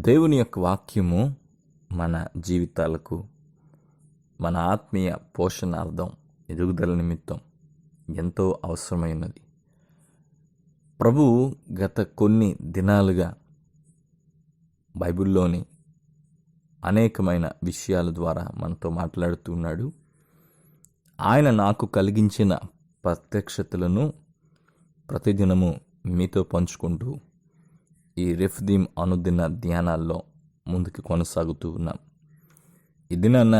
దేవుని యొక్క వాక్యము మన జీవితాలకు మన ఆత్మీయ పోషణార్థం ఎదుగుదల నిమిత్తం ఎంతో అవసరమైనది. ప్రభు గత కొన్ని దినాలుగా బైబిల్లోని అనేకమైన విషయాల ద్వారా మనతో మాట్లాడుతున్నాడు. ఆయన నాకు కలిగించిన ప్రత్యక్షతలను ప్రతిదినము మీతో పంచుకుంటూ ఈ రిఫ్దీమ్ అనుదిన ధ్యానాల్లో ముందుకు కొనసాగుతూ ఉన్నాం. ఈ దినాన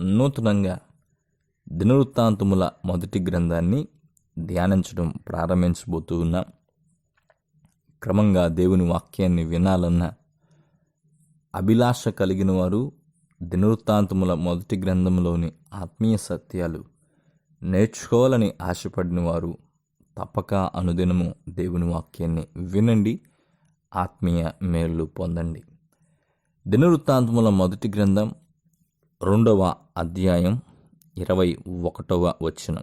నూతనంగా దినవృత్తాంతముల మొదటి గ్రంథాన్ని ధ్యానించడం ప్రారంభించబోతూ ఉన్నాం. క్రమంగా దేవుని వాక్యాన్ని వినాలన్న అభిలాష కలిగిన వారు దినవృత్తాంతముల మొదటి గ్రంథంలోని ఆత్మీయ సత్యాలు నేర్చుకోవాలని ఆశపడిన వారు తప్పక అనుదినము దేవుని వాక్యాన్ని వినండి. ఆత్మీయ మేలు పొందండి. దినవృత్తాంతముల మొదటి గ్రంథం రెండవ అధ్యాయం ఇరవై ఒకటవ వచనం.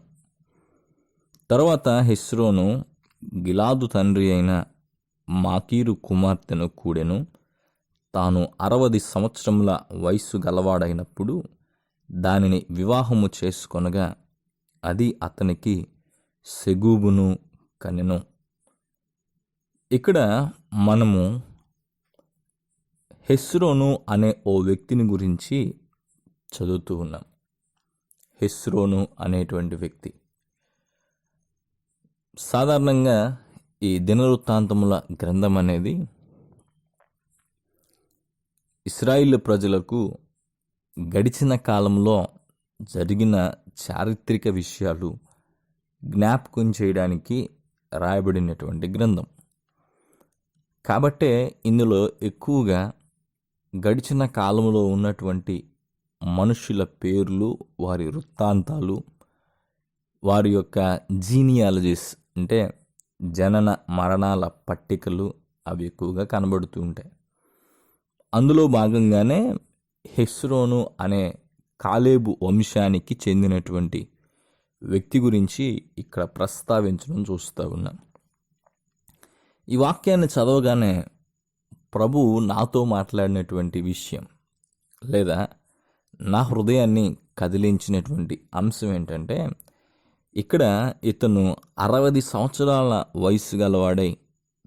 తర్వాత హెస్రోను గిలాదు తండ్రి అయిన మాకీరు కుమార్తెను కూడెను తాను అరవది సంవత్సరముల వయస్సు గలవాడైనప్పుడు దానిని వివాహము చేసుకొనగా అది అతనికి సెగూబును కనెను. ఇక్కడ మనము హెస్రోను అనే ఓ వ్యక్తిని గురించి చదువుతూ ఉన్నాం. హెస్రోను అనేటువంటి వ్యక్తి. సాధారణంగా ఈ దినవృత్తాంతముల గ్రంథం అనేది ఇస్రాయిల్ ప్రజలకు గడిచిన కాలంలో జరిగిన చారిత్రక విషయాలు జ్ఞాపకం చేయడానికి రాయబడినటువంటి గ్రంథం. కాబట్టే ఇందులో ఎక్కువగా గడిచిన కాలంలో ఉన్నటువంటి మనుషుల పేర్లు వారి వృత్తాంతాలు వారి యొక్క జీనియాలజీస్ అంటే జనన మరణాల పట్టికలు అవి ఎక్కువగా కనబడుతూ ఉంటాయి. అందులో భాగంగానే హెస్రోను అనే కాలేబు వంశానికి చెందినటువంటి వ్యక్తి గురించి ఇక్కడ ప్రస్తావించడం చూస్తూ ఉన్నాం. ఈ వాక్యాన్ని చదవగానే ప్రభు నాతో మాట్లాడినటువంటి విషయం లేదా నా హృదయాన్ని కదిలించినటువంటి అంశం ఏంటంటే ఇక్కడ ఇతను అరవది సంవత్సరాల వయసు గలవాడై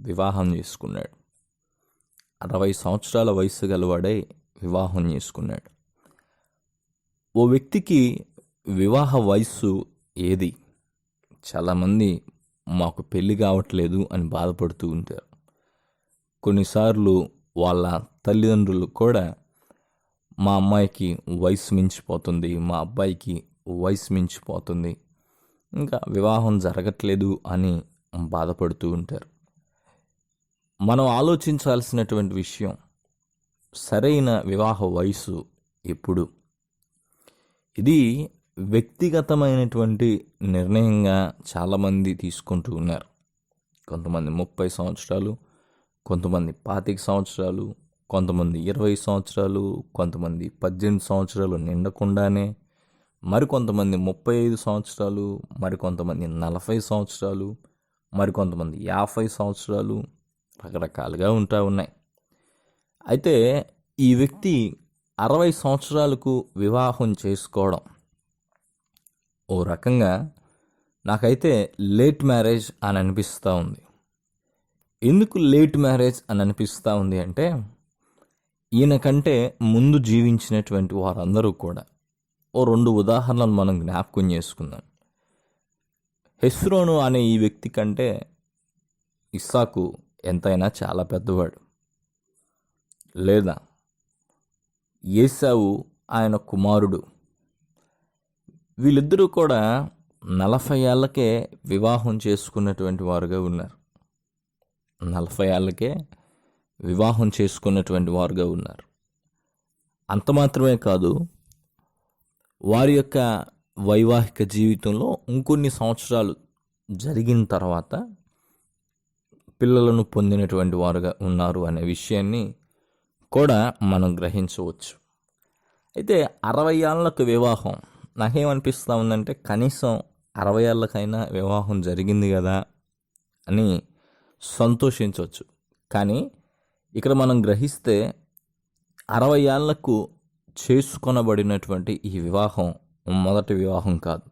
వివాహం చేసుకున్నాడు. అరవై సంవత్సరాల వయసు గలవాడై వివాహం చేసుకున్నాడు. ఓ వ్యక్తికి వివాహ వయస్సు ఏది? చాలామంది మాకు పెళ్ళి కావట్లేదు అని బాధపడుతూ ఉంటారు. కొన్నిసార్లు వాళ్ళ తల్లిదండ్రులు కూడా మా అమ్మాయికి వయసు మించిపోతుంది మా అబ్బాయికి వయసు మించిపోతుంది ఇంకా వివాహం జరగట్లేదు అని బాధపడుతూ ఉంటారు. మనం ఆలోచించాల్సినటువంటి విషయం సరైన వివాహ వయసు ఎప్పుడు? ఇది వ్యక్తిగతమైనటువంటి నిర్ణయంగా చాలామంది తీసుకుంటూ ఉన్నారు. కొంతమంది ముప్పై సంవత్సరాలు కొంతమంది పాతిక సంవత్సరాలు కొంతమంది ఇరవై సంవత్సరాలు కొంతమంది పద్దెనిమిది సంవత్సరాలు నిండకుండానే మరికొంతమంది ముప్పై ఐదు సంవత్సరాలు మరికొంతమంది నలభై సంవత్సరాలు మరికొంతమంది యాభై సంవత్సరాలు రకరకాలుగా ఉంటా ఉన్నాయి. అయితే ఈ వ్యక్తి అరవై సంవత్సరాలకు వివాహం చేసుకోవడం ఓ రకంగా నాకైతే లేట్ మ్యారేజ్ అని అనిపిస్తూ ఉంది. ఎందుకు లేట్ మ్యారేజ్ అని అనిపిస్తూ ఉంది అంటే ఈయన కంటే ముందు జీవించినటువంటి వారందరూ కూడా ఓ రెండు ఉదాహరణలు మనం జ్ఞాపకం చేసుకుందాం. హెస్రోను అనే ఈ వ్యక్తి కంటే ఇస్సాకు ఎంతైనా చాలా పెద్దవాడు. లేదా ఏసావు ఆయన కుమారుడు వీళ్ళిద్దరూ కూడా నలభై ఏళ్ళకే వివాహం చేసుకున్నటువంటి వారుగా ఉన్నారు. నలభై ఏళ్ళకే వివాహం చేసుకున్నటువంటి వారుగా ఉన్నారు. అంత మాత్రమే కాదు వారి యొక్క వైవాహిక జీవితంలో ఇంకొన్ని సంవత్సరాలు జరిగిన తర్వాత పిల్లలను పొందినటువంటి వారుగా ఉన్నారు అనే విషయాన్ని కూడా మనం గ్రహించవచ్చు. అయితే అరవై ఏళ్ళకు వివాహం నాకేమనిపిస్తూ ఉందంటే కనీసం అరవై ఏళ్ళకైనా వివాహం జరిగింది కదా అని సంతోషించవచ్చు కానీ ఇక్కడ మనం గ్రహిస్తే అరవై ఏళ్ళకు చేసుకొనబడినటువంటి ఈ వివాహం మొదటి వివాహం కాదు.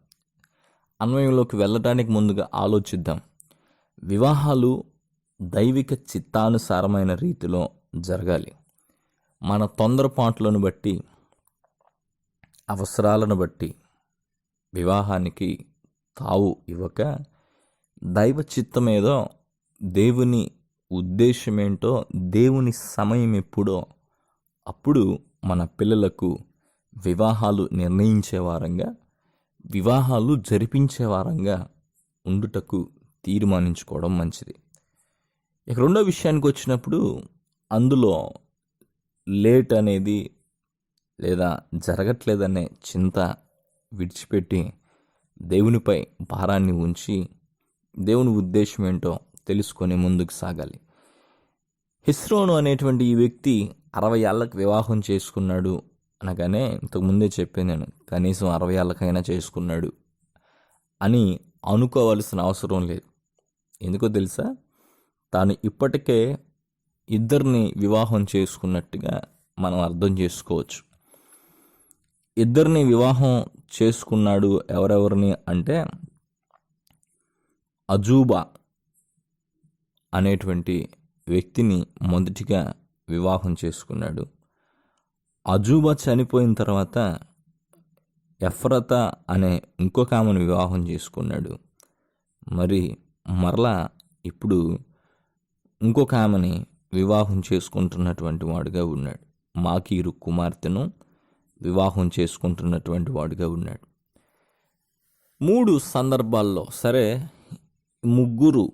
అన్వయంలోకి వెళ్ళడానికి ముందుగా ఆలోచిద్దాం. వివాహాలు దైవిక చిత్తానుసారమైన రీతిలో జరగాలి. మన తొందరపాట్లను బట్టి అవసరాలను బట్టి వివాహానికి తావు ఇవ్వక దైవ చిత్తమేదో దేవుని ఉద్దేశమేంటో దేవుని సమయం ఎప్పుడో అప్పుడు మన పిల్లలకు వివాహాలు నిర్ణయించే వారంగా వివాహాలు జరిపించే వారంగా ఉండుటకు తీర్మానించుకోవడం మంచిది. ఇక రెండో విషయానికి వచ్చినప్పుడు అందులో లేట్ అనేది లేదా జరగట్లేదనే చింత విడిచిపెట్టి దేవునిపై భారాన్ని ఉంచి దేవుని ఉద్దేశం ఏంటో తెలుసుకొని ముందుకు సాగాలి. హిస్రోను అనేటువంటి ఈ వ్యక్తి అరవై ఏళ్ళకి వివాహం చేసుకున్నాడు అనగానే ఇంతకు ముందే చెప్పాను నేను కనీసం అరవై ఏళ్ళకైనా చేసుకున్నాడు అని అనుకోవాల్సిన అవసరం లేదు. ఎందుకో తెలుసా? తాను ఇప్పటికే ఇద్దరిని వివాహం చేసుకున్నట్టుగా మనం అర్థం చేసుకోవచ్చు. ఇద్దరిని వివాహం చేసుకున్నాడు ఎవరెవరిని అంటే అజూబా అనేటువంటి వ్యక్తిని మొదటిగా వివాహం చేసుకున్నాడు. అజూబా చనిపోయిన తర్వాత ఎఫ్రత అనే ఇంకొక ఆమెను వివాహం చేసుకున్నాడు. మరి మరలా ఇప్పుడు ఇంకొక ఆమెని వివాహం చేసుకుంటున్నటువంటి వాడుగా ఉన్నాడు. మాకీరు కుమార్తెను వివాహం చేసుకుంటున్నటువంటి వాడుగా ఉన్నాడు. మూడు సందర్భాల్లో సరే ముగ్గురు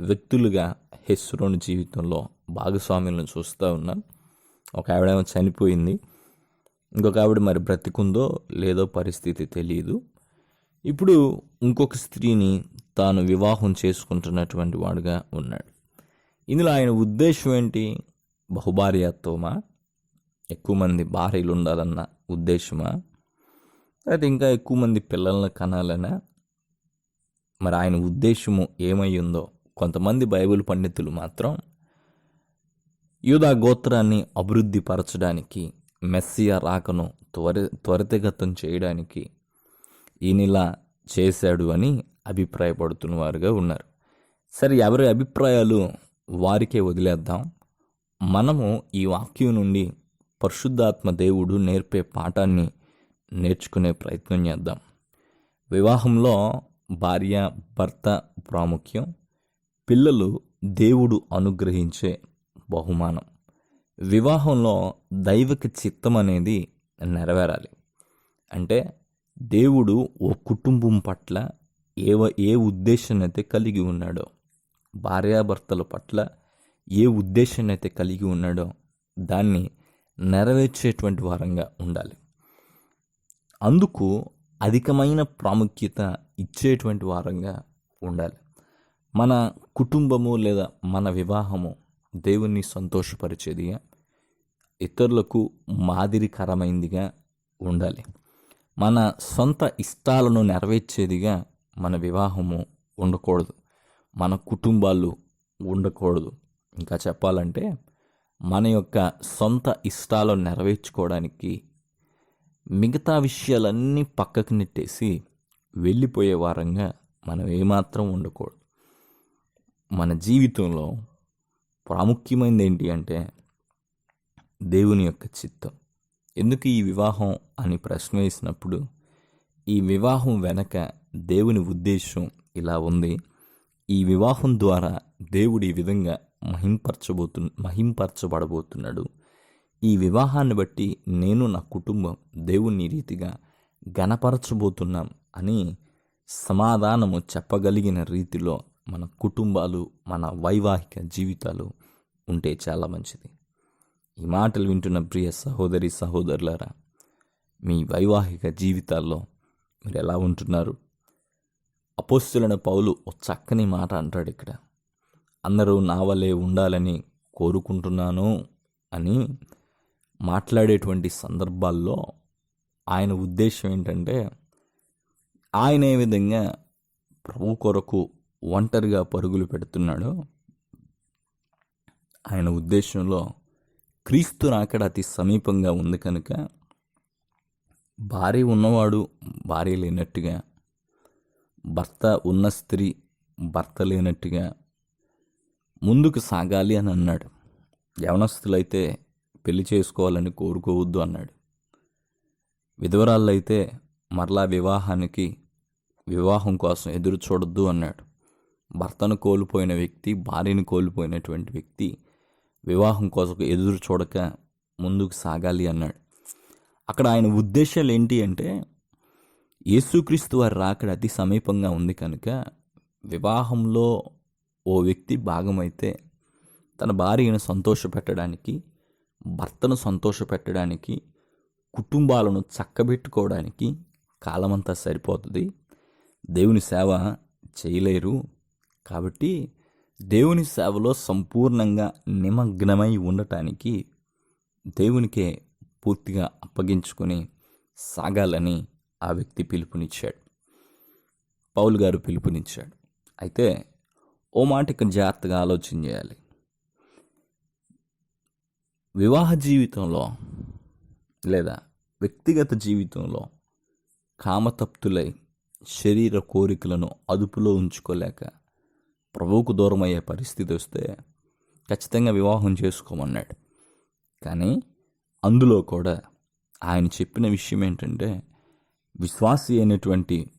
వ్యక్తులుగా హెస్రోని జీవితంలో భాగస్వామ్యులను చూస్తూ ఉన్నాం. ఒక ఆవిడేమో చనిపోయింది. ఇంకొక ఆవిడ మరి బ్రతికుందో లేదో పరిస్థితి తెలియదు ఇప్పుడు ఇంకొక స్త్రీని తాను వివాహం చేసుకుంటున్నటువంటి వాడుగా ఉన్నాడు. ఇందులో ఆయన ఉద్దేశం ఏంటి? బహుభార్యత్వమా? ఎక్కువ మంది భార్యలు ఉండాలన్న ఉద్దేశమా? అది ఇంకా ఎక్కువ మంది పిల్లలను కనాలనా? మరి ఆయన ఉద్దేశము ఏమై ఉందో కొంతమంది బైబిల్ పండితులు మాత్రం యూదా గోత్రాన్ని అభివృద్ధి పరచడానికి మెస్సియా రాకను త్వరి త్వరితగతం చేయడానికి ఈయనలా చేశాడు అని అభిప్రాయపడుతున్న వారుగా ఉన్నారు. సరే ఎవరి అభిప్రాయాలు వారికే వదిలేద్దాం. మనము ఈ వాక్యం నుండి పరిశుద్ధాత్మ దేవుడు నేర్పే పాఠాన్ని నేర్చుకునే ప్రయత్నం చేద్దాం. వివాహంలో భార్య భర్త ప్రాముఖ్యం. పిల్లలు దేవుడు అనుగ్రహించే బహుమానం. వివాహంలో దైవిక చిత్తం అనేది నెరవేరాలి. అంటే దేవుడు ఓ కుటుంబం పట్ల ఏ ఏ ఉద్దేశాన్ని అయితే కలిగి ఉన్నాడో భార్యాభర్తల పట్ల ఏ ఉద్దేశాన్ని అయితే కలిగి ఉన్నాడో దాన్ని నెరవేర్చేటువంటి వారంగా ఉండాలి. అందుకు అధికమైన ప్రాముఖ్యత ఇచ్చేటువంటి వారంగా ఉండాలి. మన కుటుంబము లేదా మన వివాహము దేవుణ్ణి సంతోషపరిచేదిగా ఇతరులకు మాదిరికరమైందిగా ఉండాలి. మన సొంత ఇష్టాలను నెరవేర్చేదిగా మన వివాహము ఉండకూడదు. మన కుటుంబాలు ఉండకూడదు. ఇంకా చెప్పాలంటే మన యొక్క సొంత ఇష్టాలను నెరవేర్చుకోవడానికి మిగతా విషయాలన్నీ పక్కకు నెట్టేసి వెళ్ళిపోయే వారంగా మనం ఏమాత్రం ఉండకూడదు. మన జీవితంలో ప్రాముఖ్యమైనది ఏంటి అంటే దేవుని యొక్క చిత్తం. ఎందుకు ఈ వివాహం అని ప్రశ్న వేసినప్పుడు ఈ వివాహం వెనక దేవుని ఉద్దేశం ఇలా ఉంది. ఈ వివాహం ద్వారా దేవుడు ఈ విధంగా మహింపరచబోతు మహింపరచబడబోతున్నాడు. ఈ వివాహాన్ని బట్టి నేను నా కుటుంబం దేవుని రీతిగా గణపరచబోతున్నాం అని సమాధానము చెప్పగలిగిన రీతిలో మన కుటుంబాలు మన వైవాహిక జీవితాలు ఉంటే చాలా మంచిది. ఈ మాటలు వింటున్న ప్రియ సహోదరి సహోదరులారా మీ వైవాహిక జీవితాల్లో మీరు ఎలా ఉంటున్నారు? అపోస్తులైన పౌలు ఒక చక్కని మాట అంటాడు ఇక్కడ. అందరూ నా వలే ఉండాలని కోరుకుంటున్నాను అని మాట్లాడేటువంటి సందర్భాల్లో ఆయన ఉద్దేశం ఏంటంటే ఆయన ఏ విధంగా ప్రభు కొరకు ఒంటరిగా పరుగులు పెడుతున్నాడో ఆయన ఉద్దేశంలో క్రీస్తు రాకడ అతి సమీపంగా ఉంది కనుక భార్య ఉన్నవాడు భార్య లేనట్టుగా భర్త ఉన్న స్త్రీ భర్త లేనట్టుగా ముందుకు సాగాలి అని అన్నాడు. యవనస్తులైతే పెళ్ళి చేసుకోవాలని కోరుకోవద్దు అన్నాడు. విధవరాళ్ళైతే మరలా వివాహానికి వివాహం కోసం ఎదురు చూడొద్దు అన్నాడు. భర్తను కోల్పోయిన వ్యక్తి భార్యను కోల్పోయినటువంటి వ్యక్తి వివాహం కోసం ఎదురు చూడక ముందుకు సాగాలి అన్నాడు. అక్కడ ఆయన ఉద్దేశాలు ఏంటి అంటే యేసుక్రీస్తు వారి రాకడ అతి సమీపంగా ఉంది కనుక వివాహంలో ఓ వ్యక్తి భాగమైతే తన భార్యను సంతోషపెట్టడానికి భర్తను సంతోషపెట్టడానికి కుటుంబాలను చక్కబెట్టుకోవడానికి కాలమంతా సరిపోతుంది. దేవుని సేవ చేయలేరు. కాబట్టి దేవుని సేవలో సంపూర్ణంగా నిమగ్నమై ఉండటానికి దేవునికే పూర్తిగా అప్పగించుకొని సాగాలని ఆ వ్యక్తి పిలుపునిచ్చాడు. పౌలు గారు పిలుపునిచ్చాడు. అయితే ఓ మాట ఇక్కడ జాగ్రత్తగా ఆలోచన చేయాలి. వివాహ జీవితంలో లేదా వ్యక్తిగత జీవితంలో కామతప్తులై శరీర కోరికలను అదుపులో ఉంచుకోలేక ప్రభువుకు దూరం అయ్యే పరిస్థితి వస్తే ఖచ్చితంగా వివాహం చేసుకోమన్నాడు. కానీ అందులో కూడా ఆయన చెప్పిన విషయం ఏంటంటే విశ్వాసి అయినటువంటి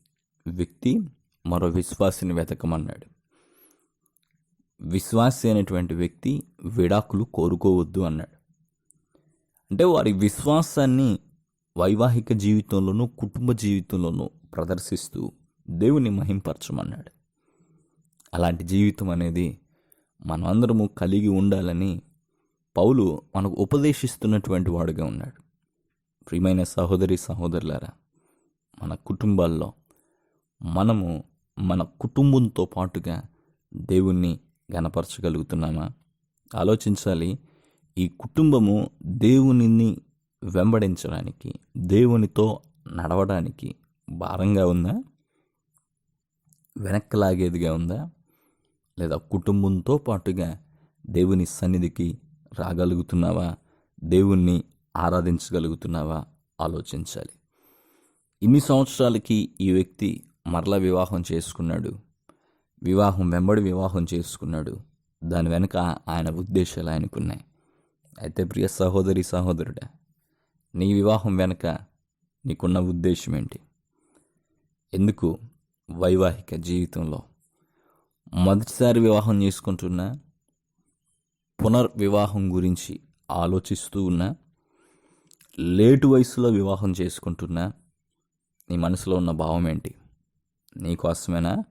వ్యక్తి మరో విశ్వాసిని వెతకమన్నాడు. విశ్వాసి అయినటువంటి వ్యక్తి విడాకులు కోరుకోవద్దు అన్నాడు. అంటే వారి విశ్వాసాన్ని వైవాహిక జీవితంలోనూ కుటుంబ జీవితంలోనూ ప్రదర్శిస్తూ దేవుని మహింపరచమన్నాడు. అలాంటి జీవితం అనేది మనమందరము కలిగి ఉండాలని పౌలు మనకు ఉపదేశిస్తున్నటువంటి వాడుగా ఉన్నాడు. ప్రియమైన సహోదరి సహోదరులారా మన కుటుంబాల్లో మనము మన కుటుంబంతో పాటుగా దేవుణ్ణి గనపరచగలుగుతున్నామా ఆలోచించాలి. ఈ కుటుంబము దేవునిని వెంబడించడానికి దేవునితో నడవడానికి భారంగా ఉందా? వెనక్కి లాగేదిగా ఉందా? లేదా కుటుంబంతో పాటుగా దేవుని సన్నిధికి రాగలుగుతున్నావా? దేవుణ్ణి ఆరాధించగలుగుతున్నావా? ఆలోచించాలి. ఇన్ని సంవత్సరాలకి ఈ వ్యక్తి మరల వివాహం చేసుకున్నాడు. వివాహం వెంబడి వివాహం చేసుకున్నాడు. దాని వెనుక ఆయన ఉద్దేశాలు ఆయనకున్నాయి అయితే ప్రియ సహోదరి సహోదరుడా నీ వివాహం వెనుక నీకున్న ఉద్దేశం ఏంటి? ఎందుకు వైవాహిక జీవితంలో మొదటిసారి వివాహం చేసుకుంటున్నా పునర్వివాహం గురించి ఆలోచిస్తూ ఉన్నా లేటు వయసులో వివాహం చేసుకుంటున్నా నీ మనసులో ఉన్న భావం ఏంటి? నీ కోసమేనా?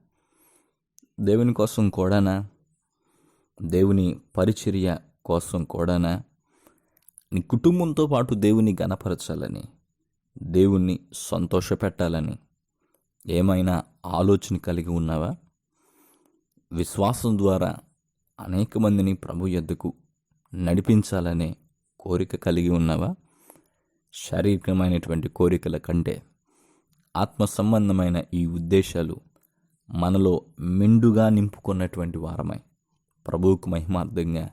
దేవుని కోసం కూడానా? దేవుని పరిచర్య కోసం కూడానా? నీ కుటుంబంతో పాటు దేవుని గనపరచాలని దేవుణ్ణి సంతోషపెట్టాలని ఏమైనా ఆలోచన కలిగి ఉన్నావా? విశ్వాసం ద్వారా అనేక మందిని ప్రభు ఎద్దుకు నడిపించాలనే కోరిక కలిగి ఉన్నావా? శారీరకమైనటువంటి కోరికల కంటే ఆత్మ సంబంధమైన ఈ ఉద్దేశాలు మనలో మెండుగా నింపుకున్నటువంటి వారమై ప్రభువుకు మహిమార్థంగా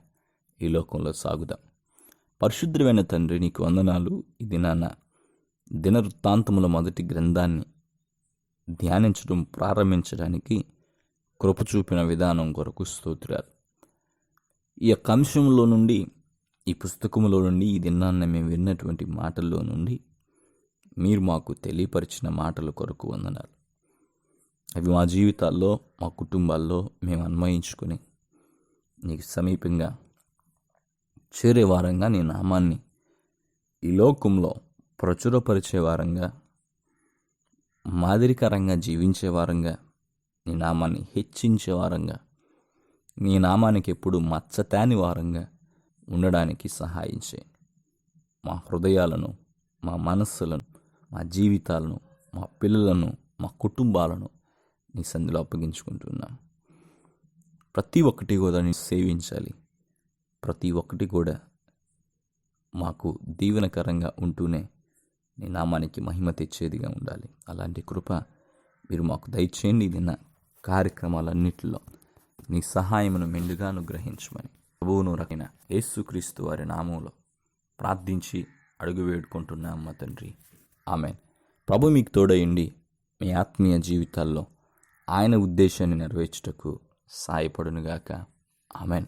ఈ లోకంలో సాగుదాం. పరిశుద్ధమైన తండ్రి నీకు వందనాలు. ఇది నాన్న దినవృత్తాంతముల మొదటి గ్రంథాన్ని ధ్యానించడం ప్రారంభించడానికి కృప చూపిన విధానం కొరకు స్తోత్రాలు. ఈ యొక్క అంశంలో నుండి ఈ పుస్తకంలో నుండి ఈ దినాన్న మేము విన్నటువంటి మాటల్లో నుండి మీరు మాకు తెలియపరిచిన మాటల కొరకు వందనాలు. అవి మా జీవితాల్లో మా కుటుంబాల్లో మేము అన్వయించుకొని నీకు సమీపంగా చేరే వారంగా నీ నామాన్ని ఈ లోకంలో ప్రచురపరిచే వారంగా మాదిరికరంగా జీవించే వారంగా నీ నామాన్ని హెచ్చించే వారంగా నీ నామానికి ఎప్పుడు మచ్చతాని వారంగా ఉండడానికి సహాయం మా హృదయాలను మా మనస్సులను మా జీవితాలను మా పిల్లలను మా కుటుంబాలను నీ సంధిలో అప్పగించుకుంటున్నాం. ప్రతి ఒక్కటి కూడా నేను సేవించాలి. ప్రతి ఒక్కటి కూడా మాకు దీవెనకరంగా ఉంటూనే నీ నామానికి మహిమ తెచ్చేదిగా ఉండాలి. అలాంటి కృప మీరు మాకు దయచేయండి. నిన్న కార్యక్రమాలన్నిటిలో నీ సహాయమును మెండుగా అనుగ్రహించమని ప్రభువును రకిన యేసుక్రీస్తు వారి నామంలో ప్రార్థించి అడుగు వేడుకుంటున్నాం మా తండ్రి. ఆమె ప్రభు మీకు తోడయండి మీ ఆత్మీయ జీవితాల్లో ఆయన ఉద్దేశాన్ని నెరవేర్చుటకు సాయపడునుగాక. ఆమెన్.